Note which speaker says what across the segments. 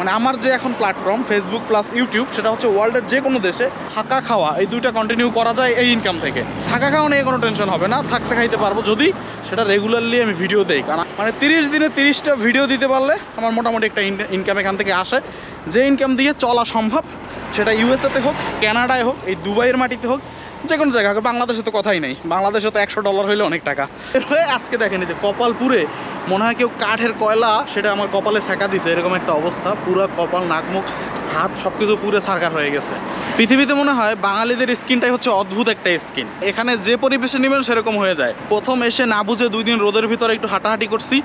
Speaker 1: মানে আমার যে এখন প্ল্যাটফর্ম ফেসবুক প্লাস ইউটিউব সেটা হচ্ছে ওয়ার্ল্ডের যে কোনো দেশে থাকা খাওয়া, এই দুইটা কন্টিনিউ করা যায় এই ইনকাম থেকে। থাকা খাওয়া নিয়ে কোনো টেনশন হবে না, থাকতে খাইতে পারব যদি সেটা রেগুলারলি আমি ভিডিও দেই। কারণ মানে তিরিশ দিনে তিরিশটা ভিডিও দিতে পারলে আমার মোটামুটি একটা ইনকাম এখান থেকে আসে। যে ইনকাম দিয়ে চলা সম্ভব, সেটা ইউএসএতে হোক কানাডায় হোক, এই দুবাইয়ের মাটিতে হোক, যে কোনো জায়গা হোক, বাংলাদেশে তো কথাই নেই। বাংলাদেশে তো একশো ডলার হইলে অনেক টাকা। আজকে দেখেন যে কপাল পুরে মনে হয় কেউ কাঠের কয়লা সেটা আমার কপালে ছেঁকা দিছে, এরকম একটা অবস্থা। পুরো কপাল, নাক, মুখ হাত সব কিছু পুরো সারকার হয়ে গেছে। পৃথিবীতে মনে হয় বাঙালিদের স্কিনটাই হচ্ছে অদ্ভুত একটা স্কিন। এখানে যে পরিবেশে নেবেন সেরকম হয়ে যায়। প্রথম এসে না বুঝে দুই দিন রোদের ভিতরে একটু হাঁটাহাঁটি করছি,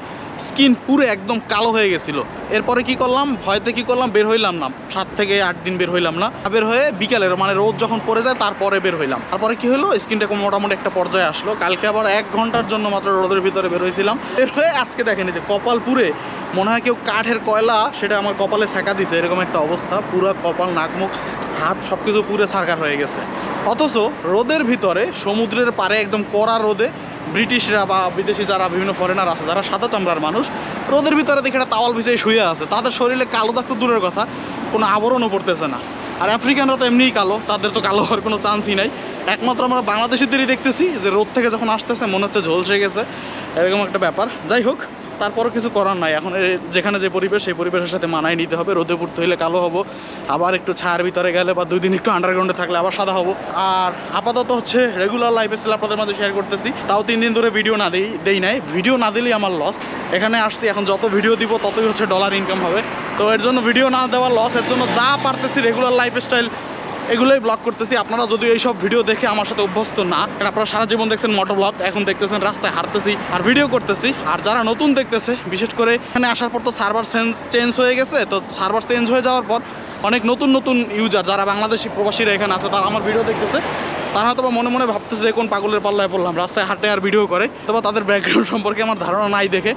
Speaker 1: স্কিন পুরো একদম কালো হয়ে গেছিল। এরপরে কি করলাম? ভয়তে কি করলাম? বের হইলাম না। সাত থেকে আট দিন বের হইলাম না। বের হয়ে বিকালের মানে রোদ যখন পড়ে যায়, তারপরে বের হইলাম। তারপরে কি হলো স্কিনটা মোটামুটি একটা পর্যায়ে আসলো। কালকে আবার এক ঘণ্টার জন্য মাত্র রোদের ভিতরে বের হয়েছিলাম বের হয়ে আজকে দেখেনি যে কপাল পুরে মনে হয় কেউ কাঠের কয়লা, সেটা আমার কপালে ছেঁকা দিছে, এরকম একটা অবস্থা। পুরো কপাল, নাক, মুখ, হাত সব কিছু পুরো সারকার হয়ে গেছে। অথচ রোদের ভিতরে সমুদ্রের পারে একদম কড়া রোদে ব্রিটিশরা বা বিদেশি যারা বিভিন্ন ফরেনার আছে, যারা সাদা চামড়ার মানুষ, রোদের ভিতরে দেখে একটা তাওয়াল ভিজে শুয়ে আছে। তাদের শরীরে কালো দাগ তো দূরের কথা, কোনো আবরণও পড়তেছে না। আর আফ্রিকানরা তো এমনিই কালো, তাদের তো কালো হওয়ার কোনো চান্সই নাই। একমাত্র আমরা বাংলাদেশিদেরই দেখতেছি যে রোদ থেকে যখন আসতেছে, মনে হচ্ছে ঝলসে গেছে। এরকম একটা ব্যাপার। যাই হোক তারপরও কিছু করার নাই। এখন যেখানে যে পরিবেশ, সেই পরিবেশের সাথে মানায় নিতে হবে। রোদে পড়তে হইলে কালো হব। আবার একটু ছায়ার ভিতরে গেলে বা দুই দিন একটু আন্ডারগ্রাউন্ডে থাকলে আবার সাদা হব। আর আপাতত হচ্ছে রেগুলার লাইফ স্টাইল আপনাদের মাঝে শেয়ার করতেছি। তাও তিন দিন ধরে ভিডিও না দিই দেই নাই। ভিডিও না দিলেই আমার লস এখানে আসছি, এখন যত ভিডিও দিব, ততই হচ্ছে ডলার ইনকাম হবে। তো এর জন্য ভিডিও না দেওয়ার লস এর জন্য যা পারতেছি রেগুলার লাইফ স্টাইল এগুলোই ব্লগ করতেছি। আপনারা যদি এইসব ভিডিও দেখে আমার সাথে অভ্যস্ত না, কারণ আপনারা সারা জীবন দেখছেন মোটো ব্লগ এখন দেখতেছেন রাস্তায় হাঁটতেছি আর ভিডিও করতেছি। আর যারা নতুন দেখতেছে, বিশেষ করে এখানে আসার পর তো সার্ভার সেন্স চেঞ্জ হয়ে গেছে, তো সার্ভার চেঞ্জ হয়ে যাওয়ার পর অনেক নতুন নতুন ইউজার যারা বাংলাদেশি প্রবাসীরা এখানে আছে, তারা আমার ভিডিও দেখতেছে। তারা হয়তো মনে মনে ভাবতেছে কোন পাগলের পাল্লায় পড়লাম, রাস্তায় হাঁটে আর ভিডিও করে তবে তাদের ব্যাকগ্রাউন্ড সম্পর্কে আমার ধারণা নাই দেখে।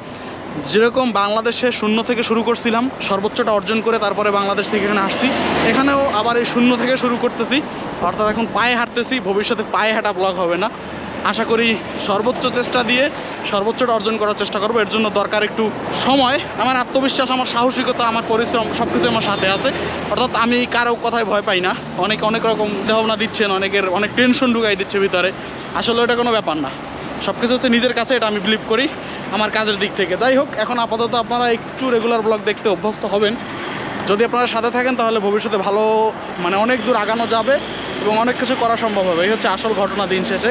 Speaker 1: যেরকম বাংলাদেশে শূন্য থেকে শুরু করছিলাম, সর্বোচ্চটা অর্জন করে তারপরে বাংলাদেশ থেকে এখানে আসছি। এখানেও আবার এই শূন্য থেকে শুরু করতেছি। অর্থাৎ এখন পায়ে হাঁটতেছি, ভবিষ্যতে পায়ে হাঁটা ব্লগ হবে না। আশা করি সর্বোচ্চ চেষ্টা দিয়ে সর্বোচ্চটা অর্জন করার চেষ্টা করব। এর জন্য দরকার একটু সময়। আমার আত্মবিশ্বাস, আমার সাহসিকতা, আমার পরিশ্রম সব কিছু আমার সাথে আছে। অর্থাৎ আমি কারও কথায় ভয় পাই না। অনেকে অনেক রকম ভাবনা দিচ্ছেন, অনেকের অনেক টেনশন ঢুকাই দিচ্ছে ভিতরে। আসলে ওটা কোনো ব্যাপার না। সব কিছু হচ্ছে নিজের কাছে, এটা আমি বিলিভ করি। আমার কাজের দিক থেকে। যাই হোক, এখন আপাতত আপনারা একটু রেগুলার ব্লগ দেখতে অভ্যস্ত হবেন। যদি আপনারা সাথে থাকেন, তাহলে ভবিষ্যতে ভালো মানে অনেক দূর আগানো যাবে এবং অনেক কিছু করা সম্ভব হবে। এই হচ্ছে আসল ঘটনা দিন শেষে।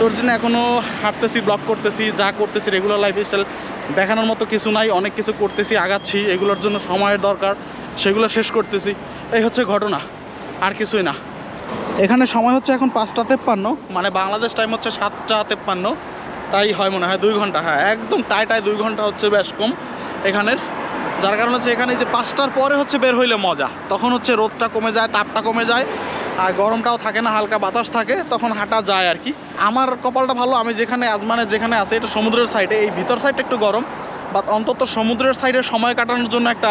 Speaker 1: তোর জন্য এখনও হাঁটতেছি ব্লগ করতেছি, যা করতেছি রেগুলার লাইফ স্টাইল দেখানোর মতো কিছু নাই, অনেক কিছু করতেছি, আগাচ্ছি, এগুলোর জন্য সময়ের দরকার, সেগুলো শেষ করতেছি। এই হচ্ছে ঘটনা, আর কিছুই না। এখানে সময় হচ্ছে এখন পাঁচটা তেপ্পান্ন মানে বাংলাদেশ টাইম হচ্ছে সাতটা তেপ্পান্ন। তাই হয় মনে হয় দুই ঘণ্টা হ্যাঁ একদম টাই টাই দুই ঘণ্টা হচ্ছে বেশ কম এখানের। যার কারণে হচ্ছে এখানে যে পাঁচটার পরে হচ্ছে বের হইলে মজা। তখন হচ্ছে রোদটা কমে যায়, তাপটা কমে যায়, আর গরমটাও থাকে না, হালকা বাতাস থাকে, তখন হাঁটা যায় আর কি। আমার কপালটা ভালো, আমি যেখানে আজমানের যেখানে আছে, এটা সমুদ্রের সাইডে, এই ভিতর সাইডটা একটু গরম বাট অন্তত সমুদ্রের সাইডে সময় কাটানোর জন্য একটা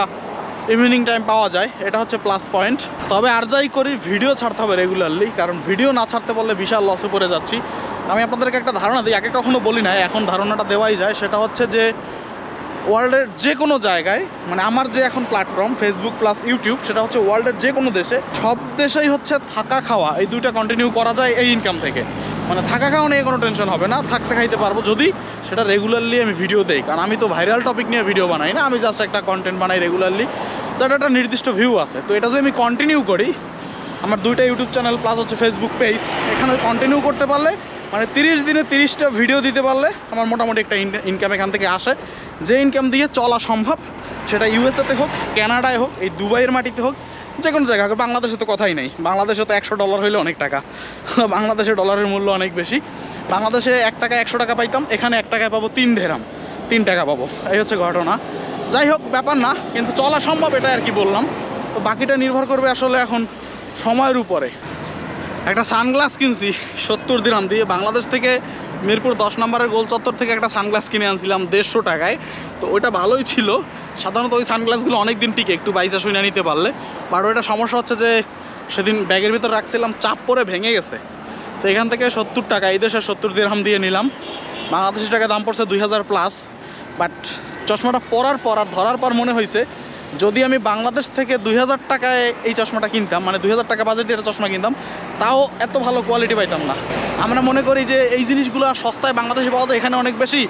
Speaker 1: ইভিনিং টাইম পাওয়া যায়, এটা হচ্ছে প্লাস পয়েন্ট তবে আর যাই করি, ভিডিও ছাড়তে হবে রেগুলারলি কারণ ভিডিও না ছাড়তে বললে বিশাল লসে পড়ে যাচ্ছি। আমি আপনাদেরকে একটা ধারণা দিই, আগে কখনো বলি না এখন ধারণাটা দেওয়াই যায়। সেটা হচ্ছে যে ওয়ার্ল্ডের যে কোনো জায়গায় মানে আমার যে এখন প্ল্যাটফর্ম ফেসবুক প্লাস ইউটিউব সেটা হচ্ছে ওয়ার্ল্ডের যে কোনো দেশে, সব দেশেই হচ্ছে থাকা খাওয়া, এই দুইটা কন্টিনিউ করা যায় এই ইনকাম থেকে। মানে থাকা খাওয়া নিয়ে কোনো টেনশন হবে না, থাকতে খাইতে পারব যদি সেটা রেগুলারলি আমি ভিডিও দেই। কারণ আমি তো ভাইরাল টপিক নিয়ে ভিডিও বানাই না, আমি জাস্ট একটা কন্টেন্ট বানাই রেগুলারলি যার একটা নির্দিষ্ট ভিউ আছে। তো এটা যদি আমি কন্টিনিউ করি, আমার দুইটা ইউটিউব চ্যানেল প্লাস হচ্ছে ফেসবুক পেজ এখানে কন্টিনিউ করতে পারলে মানে তিরিশ দিনে তিরিশটা ভিডিও দিতে পারলে আমার মোটামুটি একটা ইনকাম এখান থেকে আসে। যে ইনকাম দিয়ে চলা সম্ভব, সেটা ইউএসএতে হোক কানাডায় হোক, এই দুবাইয়ের মাটিতে হোক, যে কোনো জায়গা হোক, বাংলাদেশে তো কথাই নেই। বাংলাদেশে তো একশো ডলার হইলে অনেক টাকা। বাংলাদেশে ডলারের মূল্য অনেক বেশি। বাংলাদেশে এক টাকা একশো টাকা পাইতাম, এখানে এক টাকায় পাবো তিন ধেরাম তিন টাকা পাবো। এই হচ্ছে ঘটনা। যাই হোক, ব্যাপার না, কিন্তু চলা সম্ভব এটা আর কি বললাম। তো বাকিটা নির্ভর করবে আসলে এখন সময়ের উপরে। একটা সানগ্লাস কিনছি, সত্তর দিরাম দিয়ে। বাংলাদেশ থেকে মিরপুর দশ নম্বরের গোল চত্বর থেকে একটা সানগ্লাস কিনে আনছিলাম দেড়শো টাকায়। তো ওইটা ভালোই ছিল। সাধারণত ওই সানগ্লাসগুলো অনেক দিন টিকে, একটু বাইসা শুনে নিতে পারলে। বাট ওইটা সমস্যা হচ্ছে যে, সেদিন ব্যাগের ভিতর রাখছিলাম, চাপ পরে ভেঙে গেছে। তো এখান থেকে সত্তর টাকা, এই দেশে সত্তর দিরহাম দিয়ে নিলাম। বাংলাদেশি টাকা দাম পড়ছে দুই হাজার প্লাস বাট চশমাটা পরার পর আর ধরার পর মনে হয়েছে যদি আমি বাংলাদেশ থেকে দুই হাজার টাকায় এই চশমাটা কিনতাম মানে দুই হাজার টাকা বাজেট দিয়ে একটা চশমা কিনতাম, তাও এত ভালো কোয়ালিটি পাইতাম না। আমরা মনে করি যে এই জিনিসগুলো সস্তায় বাংলাদেশে পাওয়া যায়, এখানে অনেক বেশি।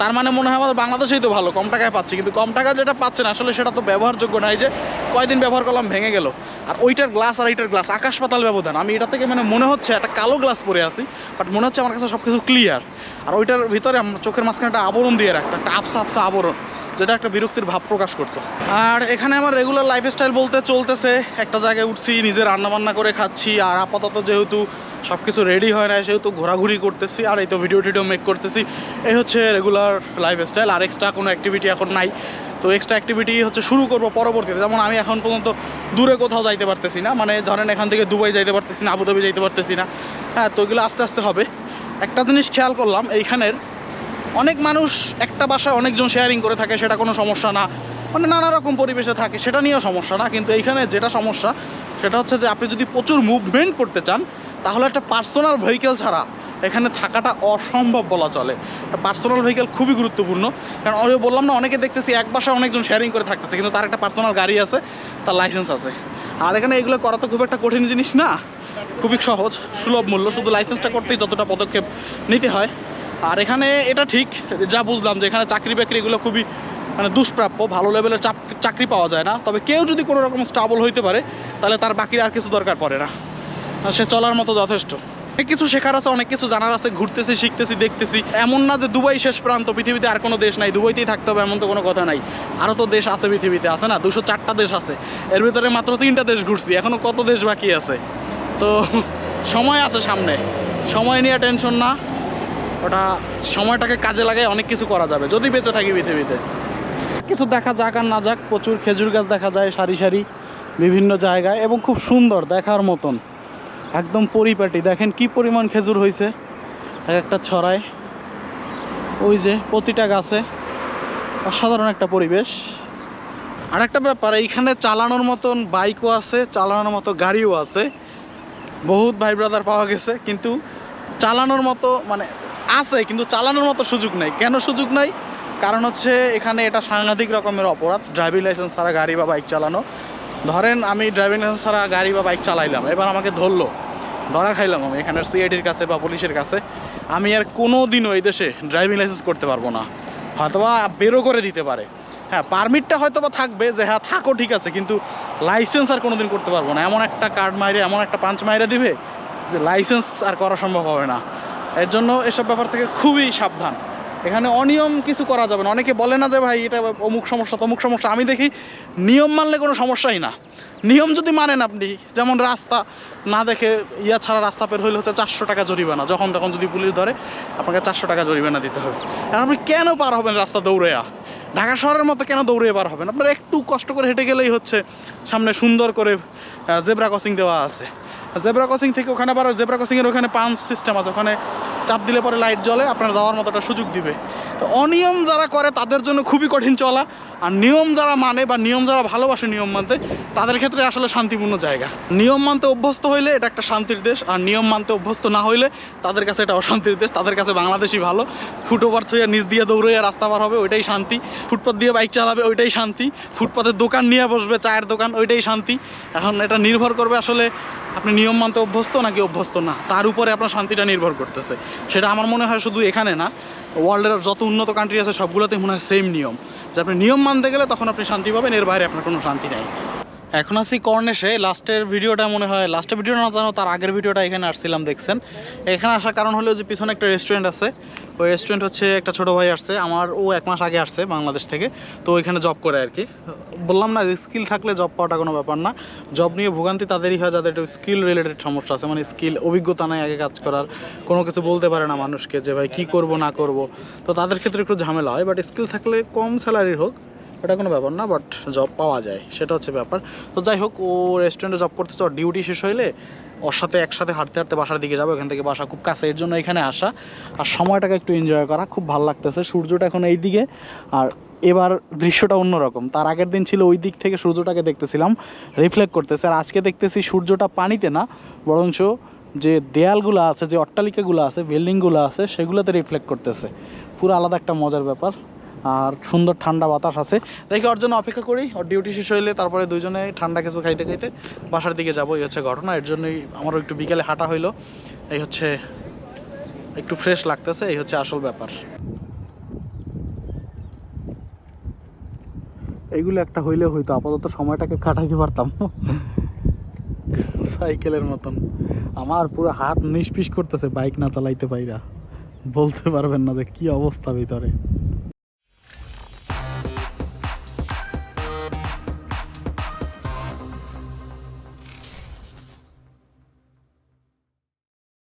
Speaker 1: তার মানে মনে হয় আমাদের বাংলাদেশেই তো ভালো, কম টাকায় পাচ্ছি। কিন্তু কম টাকা যেটা পাচ্ছেন, আসলে সেটা তো ব্যবহারযোগ্য নাই যে কয়দিন ব্যবহার করলাম, ভেঙে গেল। আর ওইটার গ্লাস আর এইটার গ্লাস আকাশ পাতাল ব্যবধান। আমি এটা থেকে মানে মনে হচ্ছে একটা কালো গ্লাস পরে আছি বাট মনে হচ্ছে আমার কাছে সব কিছু ক্লিয়ার আর ওইটার ভিতরে আমার চোখের মাঝখানে একটা আবরণ দিয়ে রাখতো একটা আপসা আপসা আবরণ। যেটা একটা বিরক্তির ভাব প্রকাশ করতো। আর এখানে আমার রেগুলার লাইফস্টাইল বলতে চলতেছে, একটা জায়গায় উঠছি, নিজে রান্না বান্না করে খাচ্ছি, আর আপাতত যেহেতু সব কিছু রেডি হয় না সেহেতু ঘোরাঘুরি করতেছি, আর এই তো ভিডিও টিডিও মেক করতেছি, এই হচ্ছে রেগুলার লাইফস্টাইল আর এক্সট্রা কোনো অ্যাক্টিভিটি এখন নাই। তো এক্সট্রা অ্যাক্টিভিটি হচ্ছে শুরু করব পরবর্তীতে, যেমন আমি এখন পর্যন্ত দূরে কোথাও যাইতে পারতেছি না মানে ধরেন এখান থেকে দুবাই যাইতে পারতেছি না, আবুধাবি যাইতে পারতেছি না হ্যাঁ তো এগুলো আস্তে আস্তে হবে। একটা জিনিস খেয়াল করলাম, এইখানের অনেক মানুষ একটা বাসায় অনেকজন শেয়ারিং করে থাকে, সেটা কোনো সমস্যা না। মানে নানা রকম পরিবেশে থাকে, সেটা নিয়েও সমস্যা না। কিন্তু এইখানে যেটা সমস্যা, সেটা হচ্ছে যে আপনি যদি প্রচুর মুভমেন্ট করতে চান, তাহলে একটা পার্সোনাল ভেহিকেল ছাড়া এখানে থাকাটা অসম্ভব বলা চলে। পার্সোনাল ভেহিকেল খুবই গুরুত্বপূর্ণ। কারণ আমি বললাম না, অনেকে দেখতেছি এক বাসায় অনেকজন শেয়ারিং করে থাকতেছে, কিন্তু তার একটা পার্সোনাল গাড়ি আছে, তার লাইসেন্স আছে। আর এখানে এগুলো করা তো খুব একটা কঠিন জিনিস না। খুবই সহজ, সুলভ মূল্য, শুধু লাইসেন্সটা করতেই যতটা পদক্ষেপ নিতে হয়। আর এখানে এটা ঠিক, যা বুঝলাম যে এখানে চাকরি বাকরি এগুলো খুবই মানে দুষ্প্রাপ্য, ভালো লেভেলের চাকরি পাওয়া যায় না। তবে কেউ যদি কোনো রকম স্টাবল হইতে পারে, তাহলে তার বাকির আর কিছু দরকার পড়ে না। সে চলার মতো যথেষ্ট। অনেক কিছু শেখার আছে, অনেক কিছু জানার আছে, ঘুরতেছি, শিখতেছি, দেখতেছি। এমন না যে দুবাই শেষ প্রান্ত, পৃথিবীতে আর কোনো দেশ নাই। দুবাইতেই থাকতে হবে, এমন তো কোনো কথা নাই। আরও তো দেশ আছে পৃথিবীতে, আছে না? দুশো চারটা দেশ আছে। এর ভিতরে মাত্র তিনটা দেশ ঘুরছি এখনও কত দেশ বাকি আছে? তো, সময় আছে সামনে। সময় নিয়ে টেনশন না। ওটা সময়টাকে কাজে লাগায় অনেক কিছু করা যাবে, যদি বেঁচে থাকি পৃথিবীতে। কিছু দেখা যাক আর না যাক, প্রচুর খেজুর গাছ দেখা যায় সারি সারি, বিভিন্ন জায়গায়, এবং খুব সুন্দর দেখার মতন। একদম পরিপাটি। দেখেন কি পরিমাণ খেজুর হয়েছে এক একটা ছড়ায়। ওই যে প্রতিটা গাছে অসাধারণ একটা পরিবেশ। আর একটা ব্যাপার, এইখানে চালানোর মতন বাইকও আছে, চালানোর মতো গাড়িও আছে। বহুত ভাই ব্রাদার পাওয়া গেছে, কিন্তু চালানোর মতো মানে আছে, কিন্তু চালানোর মতো সুযোগ নাই। কেন সুযোগ নাই? কারণ হচ্ছে এখানে এটা সাংঘাতিক রকমের অপরাধ। ড্রাইভিং লাইসেন্স ছাড়া গাড়ি বা বাইক চালানো। ধরেন আমি ড্রাইভিং লাইসেন্স ছাড়া গাড়ি বা বাইক চালাইলাম, এবার আমাকে ধরলো। ধরা খাইলাম আমি এখানের সিআইডির কাছে বা পুলিশের কাছে। আমি আর কোনো দিনও এই দেশে ড্রাইভিং লাইসেন্স করতে পারব না। হয়তোবা বেরো করে দিতে পারে। হ্যাঁ পারমিটটা হয়তো বা থাকবে যে হ্যাঁ থাকো, ঠিক আছে। কিন্তু লাইসেন্স আর কোনো দিন করতে পারব না। এমন একটা কার্ড মাইরে, এমন একটা পাঞ্চ মাইরে দিবে যে, লাইসেন্স আর করা সম্ভব হবে না। এর জন্য এসব ব্যাপার থেকে খুবই সাবধান। এখানে অনিয়ম কিছু করা যাবে না। অনেকে বলে না যে, ভাই, এটা অমুক সমস্যা, তমুক সমস্যা। আমি দেখি, নিয়ম মানলে কোনো সমস্যাই না। নিয়ম যদি মানেন আপনি, যেমন রাস্তা না দেখে ইয়া ছাড়া রাস্তা বের হইলে হচ্ছে চারশো টাকা জরিমানা। যখন তখন যদি পুলিশ ধরে, আপনাকে চারশো টাকা জরিমানা দিতে হবে। আর আপনি কেন পার হবেন রাস্তা দৌড়েয়া ঢাকা শহরের মতো কেন দৌড়ে পার হবেন? আপনার একটু কষ্ট করে হেঁটে গেলেই হচ্ছে সামনে সুন্দর করে জেব্রা ক্রসিং দেওয়া আছে। জেব্রা ক্রসিং থেকে ওখানে আবার জেব্রা ক্রসিংয়ের ওখানে পাঞ্চ সিস্টেম আছে। ওখানে চাপ দিলে পরে লাইট জ্বলে, আপনার যাওয়ার মতো একটা সুযোগ দিবে। তো অনিয়ম যারা করে, তাদের জন্য খুবই কঠিন চলা। আর নিয়ম যারা মানে বা নিয়ম যারা ভালোবাসে নিয়ম মানতে, তাদের ক্ষেত্রে আসলে শান্তিপূর্ণ জায়গা। নিয়ম মানতে অভ্যস্ত হইলে এটা একটা শান্তির দেশ, আর নিয়ম মানতে অভ্যস্ত না হইলে তাদের কাছে এটা অশান্তির দেশ। তাদের কাছে বাংলাদেশই ভালো। ফুটওভার ছুঁয়ে নিচ দিয়ে দৌড়ে রাস্তা পার হবে, ওইটাই শান্তি। ফুটপাথ দিয়ে বাইক চালাবে, ওইটাই শান্তি। ফুটপাথের দোকান নিয়ে বসবে, চায়ের দোকান, ওইটাই শান্তি। এখন এটা নির্ভর করবে আসলে আপনি নিয়ম মানতে অভ্যস্ত নাকি অভ্যস্ত না? তার উপরে আপনার শান্তিটা নির্ভর করতেছে। সেটা আমার মনে হয় শুধু এখানে না ওয়ার্ল্ডের যত উন্নত কান্ট্রি আছে সবগুলোতে মনে হয় সেম নিয়ম। যে আপনি নিয়ম মানতে গেলে তখন আপনি শান্তি পাবেন, এর বাইরে আপনার কোনো শান্তি নেই। এখন আছি কর্নেশে লাস্টের ভিডিওটা মনে হয় লাস্টের ভিডিও না জানো, তার আগের ভিডিওটা এখানে আসছিলাম, দেখছেন? এখানে আসার কারণ হলো যে পিছনে একটা রেস্টুরেন্ট আছে। ওই রেস্টুরেন্ট হচ্ছে একটা ছোটো ভাই আসছে। আমার ও এক মাস আগে আসছে বাংলাদেশ থেকে। তো ওইখানে জব করে আর কি। বললাম না স্কিল থাকলে জব পাওয়াটা কোনো ব্যাপার না। জব নিয়ে ভোগান্তি তাদেরই হয় যাদের একটু স্কিল রিলেটেড সমস্যা আছে। মানে স্কিল অভিজ্ঞতা নাই আগে কাজ করার। কোনো কিছু বলতে পারে না মানুষকে যে, ভাই, কী করব, না করব? তো তাদের ক্ষেত্রে একটু ঝামেলা হয় বাট স্কিল থাকলে কম স্যালারির হোক। এটা কোনো ব্যাপার না বাট জব পাওয়া যায়, সেটা হচ্ছে ব্যাপার। তো যাই হোক, ও রেস্টুরেন্টে জব করতেছে, ওর ডিউটি শেষ হইলে ওর সাথে একসাথে হাঁটতে হাঁটতে বাসার দিকে যাব এখান থেকে বাসা খুব কাছে, এর জন্য এখানে আসা। আর সময়টাকে একটু এনজয় করা, খুব ভালো লাগতেছে। সূর্যটা এখন এই দিকে, আর এবার দৃশ্যটা অন্যরকম। তার আগের দিন ছিল ওই দিক থেকে সূর্যটাকে দেখতেছিলাম রিফ্লেক্ট করতেছে। আর আজকে দেখতেছি সূর্যটা পানিতে না, বরঞ্চ যে দেয়ালগুলো আছে, যে অট্টালিকাগুলো আছে বিল্ডিংগুলো আছে, সেগুলোতে রিফ্লেক্ট করতেছে। পুরো আলাদা একটা মজার ব্যাপার। আর সুন্দর ঠান্ডা বাতাস আছে। দেখি ওর জন্য অপেক্ষা করি ওর ডিউটি শেষ হইলে তারপরে দুজনে ঠান্ডা কিছু খাইতে খাইতে বাসার দিকে যাব এই হচ্ছে ঘটনা। এর জন্যই আমারও একটু বিকেলে হাঁটা হইল। এই হচ্ছে একটু ফ্রেশ লাগতেছে এই হচ্ছে আসল ব্যাপার। এইগুলো একটা হইলে হইতো আপাতত সময়টাকে কাটাইতে পারতাম। সাইকেলের মতন। আমার পুরো হাত নিষ্পিস করতেছে বাইক না চালাইতে পাইরা। বলতে পারবেন না যে কি অবস্থা ভিতরে।